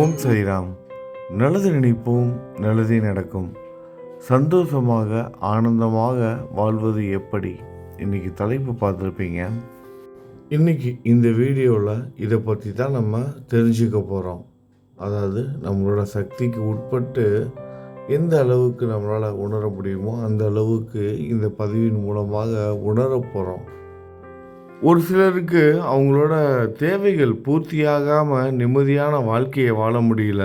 ஓம் சரிராம். நல்லது நினைப்போம் நல்லதே நடக்கும். சந்தோஷமாக ஆனந்தமாக வாழ்வது எப்படி? இன்னைக்கு தலைப்பு பார்த்துருப்பீங்க. இன்னைக்கு இந்த வீடியோவில் இதை பற்றி தான் நம்ம தெரிஞ்சுக்க போகிறோம் அதாவது நம்மளோட சக்திக்கு உட்பட்டு எந்த அளவுக்கு நம்மளால் உணர முடியுமோ அந்த அளவுக்கு இந்த பதிவின் மூலமாக உணர போகிறோம் ஒரு சிலருக்கு அவங்களோட தேவைகள் பூர்த்தியாகாமல் நிம்மதியான வாழ்க்கையை வாழ முடியல.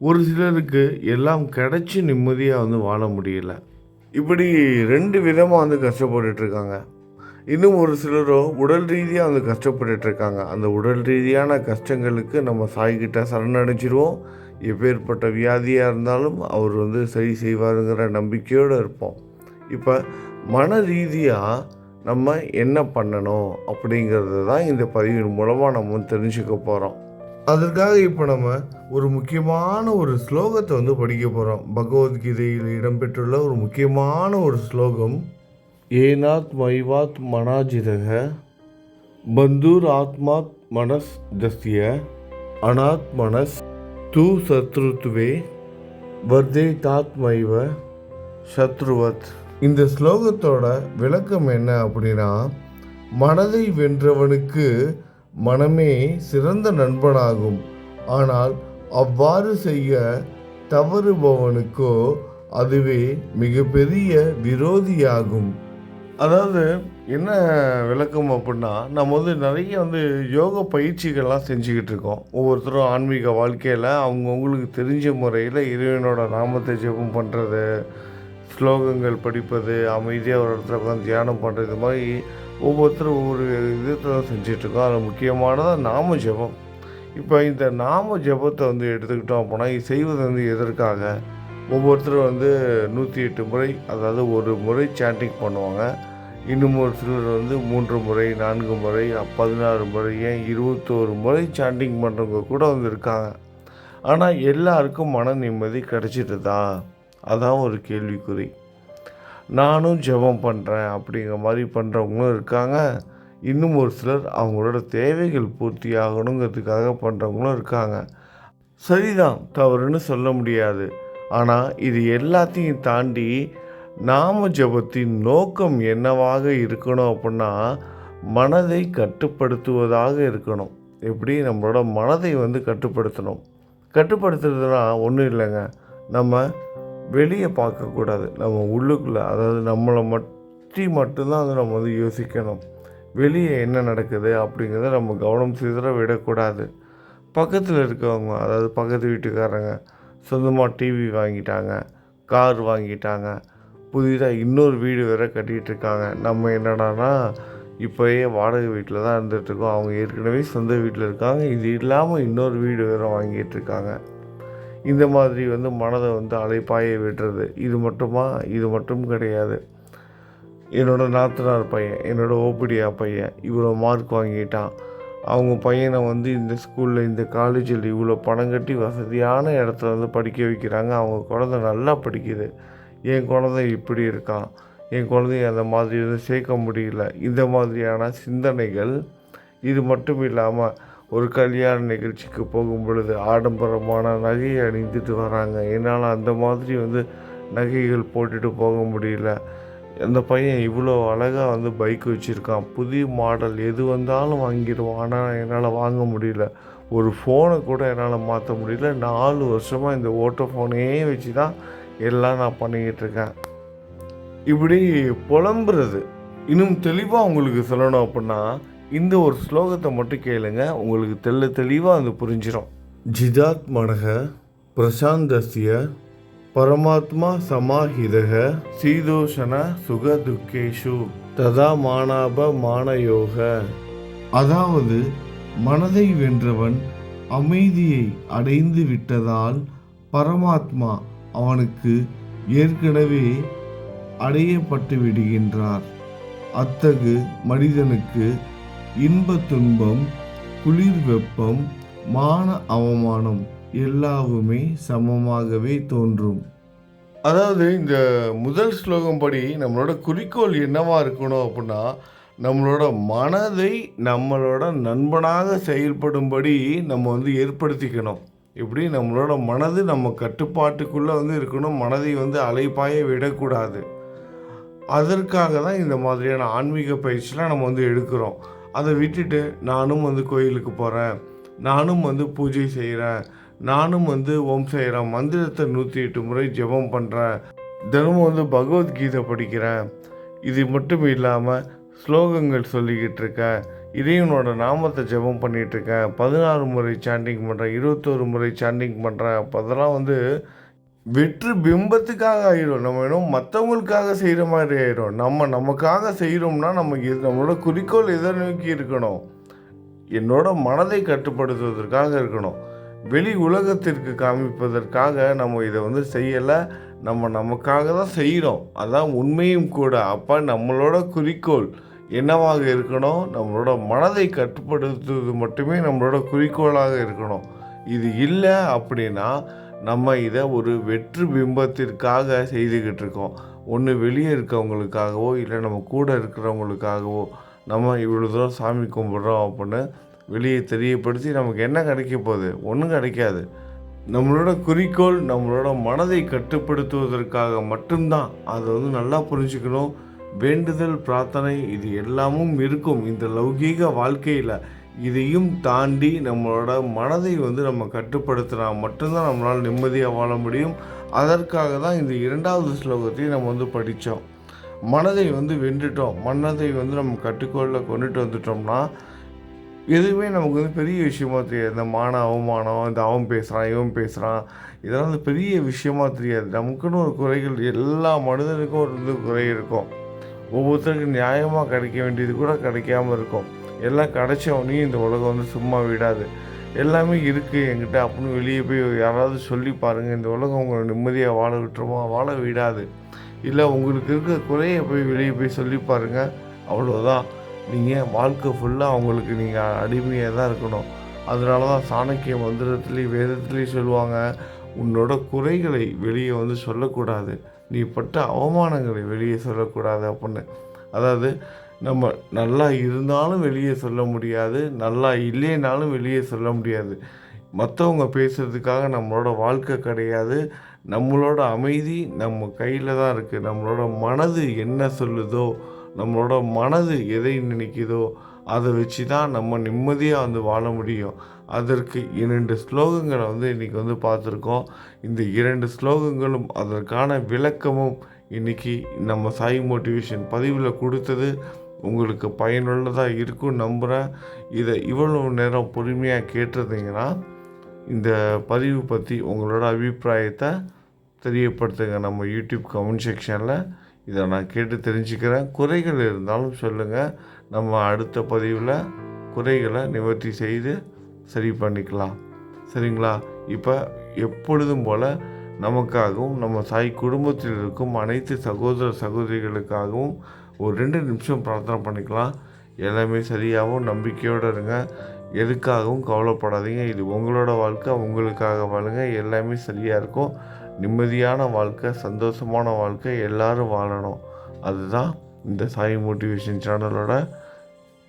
ஒரு சிலருக்கு எல்லாம் கிடைச்சி நிம்மதியாக வந்து வாழ முடியல. இப்படி ரெண்டு விதமாக வந்து கஷ்டப்பட்டுட்ருக்காங்க இன்னும் ஒரு சிலரோ உடல் ரீதியாக வந்து கஷ்டப்பட்டுட்ருக்காங்க அந்த உடல் ரீதியான கஷ்டங்களுக்கு நம்ம சாய்கிட்ட சரணடைஞ்சிருவோம். எப்பேற்பட்ட வியாதியாக இருந்தாலும் அவர் வந்து சரி செய்வாருங்கிற நம்பிக்கையோடு இருப்போம். இப்போ மன ரீதியாக நம்ம என்ன பண்ணணும் அப்படிங்கிறது தான் இந்த பதிவின் மூலமாக நம்ம தெரிஞ்சுக்க போகிறோம் அதற்காக இப்போ நம்ம ஒரு முக்கியமான ஒரு ஸ்லோகத்தை வந்து படிக்க போகிறோம் பகவத்கீதையில் இடம்பெற்றுள்ள ஒரு முக்கியமான ஒரு ஸ்லோகம் ஏனாத் மைவாத் மனாஜிதக பந்தூர் ஆத்மாத் மனஸ் தஸ்ய அனாத் மனஸ் தூ சத்ருத்துவே வர்தே தாத்மைவ சத்ருவத். இந்த ஸ்லோகத்தோட விளக்கம் என்ன அப்படின்னா மனதை வென்றவனுக்கு மனமே சிறந்த நண்பனாகும். ஆனால் அவ்வாறு செய்ய தவறுபவனுக்கோ அதுவே மிகப்பெரிய விரோதியாகும். அதாவது என்ன விளக்கம் அப்படின்னா நம்ம வந்து நிறைய வந்து யோக பயிற்சிகள்லாம் செஞ்சுக்கிட்டு இருக்கோம். ஒவ்வொருத்தரும் ஆன்மீக வாழ்க்கையில் அவங்கவுங்களுக்கு தெரிஞ்ச முறையில் இறைவனோட நாமத்தை ஜெபம் பண்ணுறது ஸ்லோகங்கள் படிப்பது அமைதியாக ஒரு இடத்துல உட்காந்து தியானம் பண்ணுறது இது மாதிரி ஒவ்வொருத்தரும் ஒவ்வொரு விதத்தில் செஞ்சிட்ருக்கோம். அதில் முக்கியமானதாக நாம ஜெபம். இப்போ இந்த நாம ஜெபத்தை வந்து எடுத்துக்கிட்டோம் அப்படின்னா இது செய்வது வந்து எதற்காக? ஒவ்வொருத்தரும் வந்து நூற்றி எட்டு முறை அதாவது ஒரு முறை சாண்டிங் பண்ணுவாங்க. இன்னும் ஒரு சிலர் வந்து மூன்று முறை நான்கு முறை பதினாறு முறை ஏன் இருபத்தோரு முறை சாண்டிங் பண்ணுறவங்க கூட வந்து இருக்காங்க. ஆனால் எல்லாருக்கும் மன நிம்மதி கிடைச்சிட்டுதா அதான் ஒரு கேள்விக்குறி. நானும் ஜெபம் பண்ணுறேன் அப்படிங்கிற மாதிரி பண்ணுறவங்களும் இருக்காங்க. இன்னும் ஒரு சிலர் அவங்களோட தேவைகள் பூர்த்தி ஆகணுங்கிறதுக்காக பண்ணுறவங்களும் இருக்காங்க. சரிதான் தவறுன்னு சொல்ல முடியாது. ஆனால் இது எல்லாத்தையும் தாண்டி நாம ஜபத்தின் நோக்கம் என்னவாக இருக்கணும் அப்படின்னா மனதை கட்டுப்படுத்துவதாக இருக்கணும். எப்படி? நம்மளோட மனதை வந்து கட்டுப்படுத்தணும். கட்டுப்படுத்துறதுனா ஒன்றும் இல்லைங்க. நம்ம வெளியே பார்க்கக்கூடாது நம்ம உள்ளுக்குள்ளே அதாவது நம்மளை பற்றி மட்டும்தான் அதை நம்ம வந்து யோசிக்கணும். வெளியே என்ன நடக்குது அப்படிங்கிறத நம்ம கவனம் சிதற விடக்கூடாது. பக்கத்தில் இருக்கவங்க அதாவது பக்கத்து வீட்டுக்காரங்க சொந்தமாக டிவி வாங்கிட்டாங்க கார் வாங்கிட்டாங்க புதிதாக இன்னொரு வீடு வேற கட்டிகிட்டு இருக்காங்க. நம்ம என்னடானா இப்போயே வாடகை வீட்டில் தான் இருந்துகிட்ருக்கோம் அவங்க ஏற்கனவே சொந்த வீட்டில் இருக்காங்க. இது இல்லாமல் இன்னொரு வீடு வேறு வாங்கிட்டு இருக்காங்க. இந்த மாதிரி வந்து மனதை வந்து அலைப்பாய விடுறது இது மட்டுமா? இது மட்டும் கிடையாது. என்னோடய நாத்தனார் பையன் என்னோடய ஓபிடியா பையன் இவ்வளோ மார்க் வாங்கிட்டான். அவங்க பையனை வந்து இந்த ஸ்கூலில் இந்த காலேஜில் இவ்வளோ பணம் கட்டி வசதியான இடத்துல வந்து படிக்க வைக்கிறாங்க. அவங்க குழந்தை நல்லா படிக்குது. என் குழந்தை இப்படி இருக்கான். என் குழந்தைய அந்த மாதிரி வந்து சேர்க்க முடியல. இந்த மாதிரியான சிந்தனைகள் இது மட்டும் இல்லாமல் ஒரு கல்யாண நிகழ்ச்சிக்கு போகும் பொழுது ஆடம்பரமான நகையை அணிந்துட்டு வராங்க. என்னால் அந்த மாதிரி வந்து நகைகள் போட்டுட்டு போக முடியல. அந்த பையன் இவ்வளோ அழகாக வந்து பைக் வச்சுருக்கான். புதிய மாடல் எது வந்தாலும் வாங்கிடுவான். ஆனால் என்னால் வாங்க முடியல. ஒரு ஃபோனை கூட என்னால் மாற்ற முடியல. நாலு வருஷமாக இந்த ஓட்டோ ஃபோனையே வச்சு தான் எல்லாம் நான் பண்ணிக்கிட்டு இருக்கேன். இப்படி புலம்புறது. இன்னும் தெளிவாக உங்களுக்கு சொல்லணும் அப்படின்னா இந்த ஒரு ஸ்லோகத்தை மட்டும் கேளுங்க உங்களுக்கு தெள்ள தெளிவாக அது புரிஞ்சிடும் ஜிதாத் மனக பிரசாந்தஸ்ய பரமாத்மா சமாஹிதக சீதோஷண சுக துக்கேஷு ததா மானாப மானயோக. அதாவது மனதை வென்றவன் அமைதியை அடைந்து விட்டதால் பரமாத்மா அவனுக்கு ஏற்கனவே அடையப்பட்டு விடுகின்றார். அத்தகு மனிதனுக்கு இன்ப துன்பம் குளிர் வெப்பம் மான அவமானம் எல்லாவுமே சமமாகவே தோன்றும். அதாவது இந்த முதல் ஸ்லோகம் படி நம்மளோட குறிக்கோள் என்னவா இருக்கணும் அப்படின்னா நம்மளோட மனதை நம்மளோட நண்பனாக செயல்படும்படி நம்ம வந்து ஏற்படுத்திக்கணும். இப்படி நம்மளோட மனது நம்ம கட்டுப்பாட்டுக்குள்ளே வந்து இருக்கணும். மனதை வந்து அலைப்பாய விடக்கூடாது. அதற்காக தான் இந்த மாதிரியான ஆன்மீக பயிற்சிலாம் நம்ம வந்து எடுக்கிறோம். அதை விட்டுட்டு நானும் வந்து கோயிலுக்கு போகிறேன் நானும் வந்து பூஜை செய்கிறேன் நானும் வந்து ஓம் செய்கிறேன் மந்திரத்தை நூற்றி எட்டு முறை ஜெபம் பண்ணுறேன் தினமும் வந்து பகவத்கீதை படிக்கிறேன். இது மட்டும் இல்லாமல் ஸ்லோகங்கள் சொல்லிக்கிட்டு இருக்கேன். இறைவனோட நாமத்தை ஜெபம் பண்ணிகிட்ருக்கேன் பதினாறு முறை சாண்டிங் பண்ணுறேன் இருபத்தோரு முறை சாண்டிங் பண்ணுறேன் அப்போ அதெல்லாம் வந்து வெற்று பிம்பத்துக்காக ஆயிடும் நம்ம இன்னும் மற்றவங்களுக்காக செய்கிற மாதிரி ஆயிடும் நம்ம நமக்காக செய்கிறோம்னா நமக்கு இது நம்மளோட குறிக்கோள் எதை நோக்கி இருக்கணும்? என்னோட மனதை கட்டுப்படுத்துவதற்காக இருக்கணும். வெளி உலகத்திற்கு காமிப்பதற்காக நம்ம இதை வந்து செய்யலை. நம்ம நமக்காக தான் செய்கிறோம் அதான் உண்மையும் கூட. அப்போ நம்மளோட குறிக்கோள் என்னவாக இருக்கணும்? நம்மளோட மனதை கட்டுப்படுத்துவது மட்டுமே நம்மளோட குறிக்கோளாக இருக்கணும். இது இல்லை அப்படின்னா நம்ம இதை ஒரு வெற்று பிம்பத்திற்காக செய்துக்கிட்டு இருக்கோம் ஒன்று வெளியே இருக்கவங்களுக்காகவோ இல்லை நம்ம கூட இருக்கிறவங்களுக்காகவோ நம்ம இவ்வளோ தூரம் சாமி கும்பிட்றோம் அப்படின்னு வெளியே தெரியப்படுத்தி நமக்கு என்ன கிடைக்க போகுது? ஒன்றும் கிடைக்காது. நம்மளோட குறிக்கோள் நம்மளோட மனதை கட்டுப்படுத்துவதற்காக மட்டும்தான். அதை வந்து நல்லா புரிஞ்சுக்கணும். வேண்டுதல் பிரார்த்தனை இது எல்லாமும் இருக்கும். இந்த லௌகீக வாழ்க்கையில் இதையும் தாண்டி நம்மளோட மனதை வந்து நம்ம கட்டுப்படுத்தினா மட்டும்தான் நம்மளால் நிம்மதியாக வாழ முடியும். அதற்காக தான் இந்த இரண்டாவது ஸ்லோகத்தையும் நம்ம வந்து படித்தோம். மனதை வந்து வென்றுட்டோம். மனதை வந்து நம்ம கட்டுக்கோளில் கொண்டுட்டு வந்துட்டோம்னா எதுவுமே நமக்கு வந்து பெரிய விஷயமா தெரியாது. இந்த மான அவமானம் இந்த அவன் பேசுகிறான் இவன் பேசுகிறான் இதெல்லாம் வந்து பெரிய விஷயமா தெரியாது. நமக்குன்னு ஒரு குறைகள் எல்லா மனிதனுக்கும் ஒரு வந்து குறை இருக்கும். ஒவ்வொருத்தருக்கும் நியாயமாக கிடைக்க வேண்டியது கூட கிடைக்காம இருக்கும். எல்லாம் கிடைச்சவனையும் இந்த உலகம் வந்து சும்மா விடாது. எல்லாமே இருக்குது என்கிட்ட. அப்படின்னு வெளியே போய் யாராவது சொல்லி பாருங்கள் இந்த உலகம் உங்களை நிம்மதியாக வாழ விட்டுருமா? வாழ விடாது. இல்லை உங்களுக்கு இருக்க குறையை போய் வெளியே போய் சொல்லி பாருங்கள் அவ்வளோதான் நீங்கள் வாழ்க்கை ஃபுல்லாக அவங்களுக்கு நீங்கள் அடிமையாக தான் இருக்கணும். அதனால தான் சாணக்கிய மந்திரத்துலேயும் வேதத்துலேயும் சொல்லுவாங்க உன்னோட குறைகளை வெளியே வந்து சொல்லக்கூடாது. நீ பட்ட அவமானங்களை வெளியே சொல்லக்கூடாது அப்படின்னு. அதாவது நம்ம நல்லா இருந்தாலும் வெளியே சொல்ல முடியாது நல்லா இல்லைனாலும் வெளியே சொல்ல முடியாது. மற்றவங்க பேசுகிறதுக்காக நம்மளோட வாழ்க்கை கிடையாது. நம்மளோட அமைதி நம்ம கையில் தான் இருக்குது நம்மளோட மனது என்ன சொல்லுதோ நம்மளோட மனது எதை நினைக்குதோ அதை வச்சு தான் நம்ம நிம்மதியாக வந்து வாழ முடியும். அதற்கு இரண்டு ஸ்லோகங்களை வந்து இன்றைக்கி வந்து பார்த்துருக்கோம். இந்த இரண்டு ஸ்லோகங்களும் அதற்கான விளக்கமும் இன்றைக்கி நம்ம சாய் மோட்டிவேஷன் பதிவில் கொடுத்தது. உங்களுக்கு பயனுள்ளதாக இருக்கும் நம்புகிறேன் இதை இவ்வளோ நேரம் பொறுமையாக கேட்டிருந்தீங்கன்னா இந்த பதிவு பற்றி உங்களோட அபிப்பிராயத்தை தெரியப்படுத்துங்க. நம்ம யூடியூப் கமெண்ட் செக்ஷனில் இதை நான் கேட்டு தெரிஞ்சுக்கிறேன். குறைகள் இருந்தாலும் சொல்லுங்கள் நம்ம அடுத்த பதிவில் குறைகளை நிவர்த்தி செய்து சரி பண்ணிக்கலாம். சரிங்களா? இப்போ எப்பொழுதும் போல் நமக்காகவும் நம்ம சாய் குடும்பத்தில் இருக்கும் அனைத்து சகோதர சகோதரிகளுக்காகவும் ஒரு ரெண்டு நிமிஷம் பிரார்த்தனை பண்ணிக்கலாம். எல்லாமே சரியாகவும் நம்பிக்கையோடு இருங்க. எதுக்காகவும் கவலைப்படாதீங்க. இது உங்களோட வாழ்க்கை உங்களுக்காக வாழுங்க. எல்லாமே சரியாக இருக்கும். நிம்மதியான வாழ்க்கை சந்தோஷமான வாழ்க்கை எல்லோரும் வாழணும். அதுதான் இந்த சாய் மோட்டிவேஷன் சேனலோட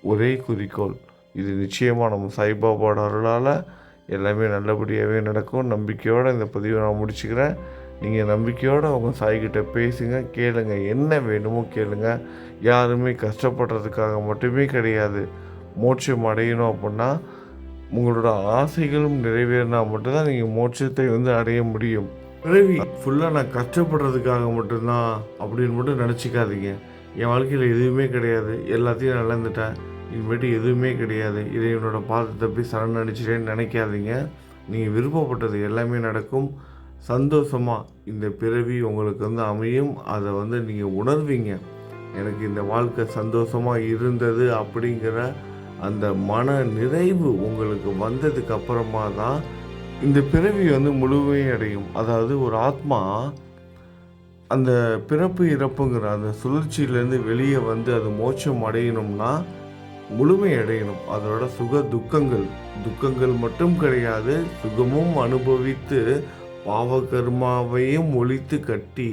ஒரே குறிக்கோள். இது நிச்சயமாக நம்ம சாய்பாபாவோட அருளால் எல்லாமே நல்லபடியாகவே நடக்கும். நம்பிக்கையோடு இந்த பதிவை நான் முடிச்சுக்கிறேன். நீங்கள் நம்பிக்கையோடு அவங்க சாய்கிட்ட பேசுங்க கேளுங்க. என்ன வேணுமோ கேளுங்க. யாருமே கஷ்டப்படுறதுக்காக மட்டுமே கிடையாது. மோட்சம் அடையணும் அப்படின்னா உங்களோட ஆசைகளும் நிறைவேறினா மட்டும்தான் நீங்கள் மோட்சத்தை வந்து அடைய முடியும். பிறவி ஃபுல்லாக நான் கஷ்டப்படுறதுக்காக மட்டும்தான் அப்படின்னு மட்டும் நினச்சிக்காதீங்க. என் வாழ்க்கையில் எதுவுமே கிடையாது. எல்லாத்தையும் நான் இழந்துட்டேன். இனிமேட்டு எதுவுமே கிடையாது. இதை என்னோட பாதத்தை போய் சரணடிச்சிட்டேன்னு நினைக்காதீங்க. நீங்கள் விருப்பப்பட்டது எல்லாமே நடக்கும். சந்தோஷமாக இந்த பிறவி உங்களுக்கு வந்து அமையும். அதை வந்து நீங்கள் உணர்வீங்க. எனக்கு இந்த வாழ்க்கை சந்தோஷமாக இருந்தது அப்படிங்கிற அந்த மன நிறைவு உங்களுக்கு வந்ததுக்கு அப்புறமா தான் இந்த பிறவி வந்து முழுமையடையும் அதாவது ஒரு ஆத்மா அந்த பிறப்பு இறப்புங்கிற அந்த சுழற்சியிலேருந்து வெளியே வந்து அது மோட்சம் அடையணும்னா முழுமை அடையணும். அதோட சுக துக்கங்கள். துக்கங்கள் மட்டும் கிடையாது. சுகமும் அனுபவித்து பாவகர்மாவையும் ஒழித்து கட்டி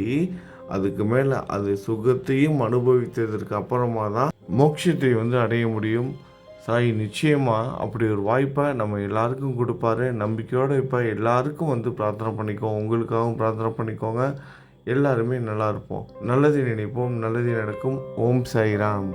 அதுக்கு மேலே அது சுகத்தையும் அனுபவித்ததற்கு அப்புறமா தான் மோட்சத்தை வந்து அடைய முடியும். சாய் நிச்சயமாக அப்படி ஒரு வாய்ப்பை நம்ம எல்லாருக்கும் கொடுப்பாரு. நம்பிக்கையோடு இப்போ எல்லாருக்கும் வந்து பிரார்த்தனை பண்ணிக்கோங்க உங்களுக்காகவும் பிரார்த்தனை பண்ணிக்கோங்க. எல்லாருமே நல்லா இருப்போம். நல்லது நினைப்போம் நல்லது நடக்கும். ஓம் சாய்ராம்.